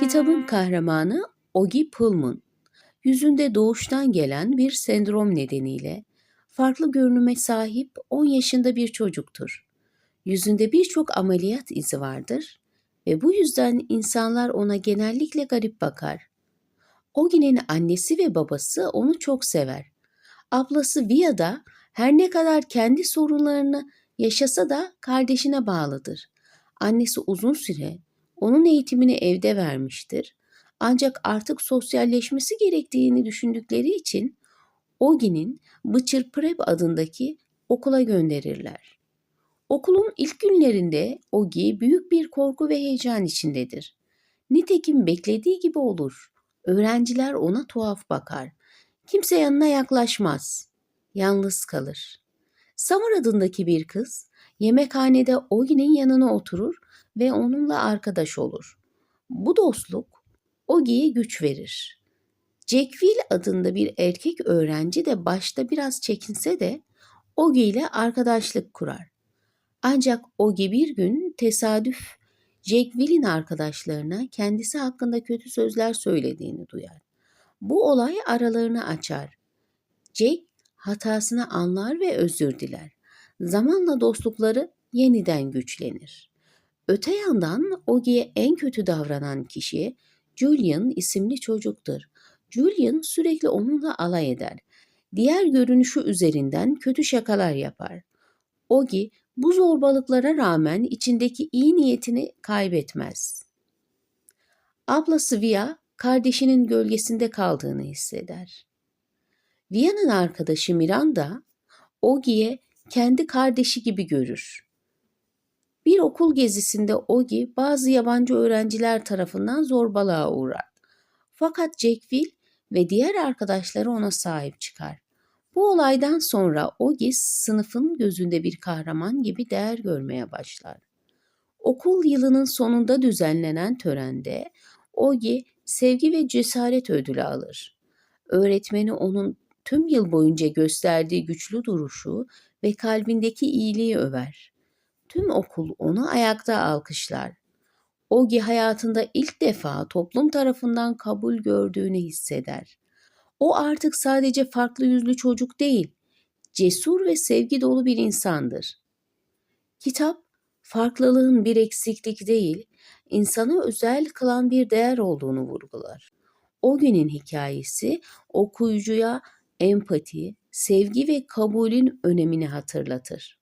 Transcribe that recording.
Kitabın kahramanı Ogi Pullman, yüzünde doğuştan gelen bir sendrom nedeniyle farklı görünüme sahip 10 yaşında bir çocuktur. Yüzünde birçok ameliyat izi vardır ve bu yüzden insanlar ona genellikle garip bakar. Ogi'nin annesi ve babası onu çok sever. Ablası Via da her ne kadar kendi sorunlarını yaşasa da kardeşine bağlıdır. Annesi uzun süre onun eğitimini evde vermiştir. Ancak artık sosyalleşmesi gerektiğini düşündükleri için Ogi'nin Bıçır Prep adındaki okula gönderirler. Okulun ilk günlerinde Ogi büyük bir korku ve heyecan içindedir. Nitekim beklediği gibi olur. Öğrenciler ona tuhaf bakar. Kimse yanına yaklaşmaz. Yalnız kalır. Samar adındaki bir kız yemekhanede Ogi'nin yanına oturur ve onunla arkadaş olur. Bu dostluk Ogi'ye güç verir. Jackville adında bir erkek öğrenci de başta biraz çekinse de Ogi ile arkadaşlık kurar. Ancak Ogi bir gün tesadüf Jackville'in arkadaşlarına kendisi hakkında kötü sözler söylediğini duyar. Bu olay aralarını açar. Jack hatasını anlar ve özür diler. Zamanla dostlukları yeniden güçlenir. Öte yandan Ogi'ye en kötü davranan kişi Julian isimli çocuktur. Julian sürekli onunla alay eder. Diğer görünüşü üzerinden kötü şakalar yapar. Ogi bu zorbalıklara rağmen içindeki iyi niyetini kaybetmez. Ablası Via kardeşinin gölgesinde kaldığını hisseder. Via'nın arkadaşı Miranda Ogi'ye kendi kardeşi gibi görür. Okul gezisinde Ogi bazı yabancı öğrenciler tarafından zorbalığa uğrar. Fakat Jackville ve diğer arkadaşları ona sahip çıkar. Bu olaydan sonra Ogi sınıfın gözünde bir kahraman gibi değer görmeye başlar. Okul yılının sonunda düzenlenen törende Ogi sevgi ve cesaret ödülü alır. Öğretmeni onun tüm yıl boyunca gösterdiği güçlü duruşu ve kalbindeki iyiliği över. Tüm okul onu ayakta alkışlar. Ogi hayatında ilk defa toplum tarafından kabul gördüğünü hisseder. O artık sadece farklı yüzlü çocuk değil, cesur ve sevgi dolu bir insandır. Kitap, farklılığın bir eksiklik değil, insanı özel kılan bir değer olduğunu vurgular. O günün hikayesi okuyucuya empati, sevgi ve kabulün önemini hatırlatır.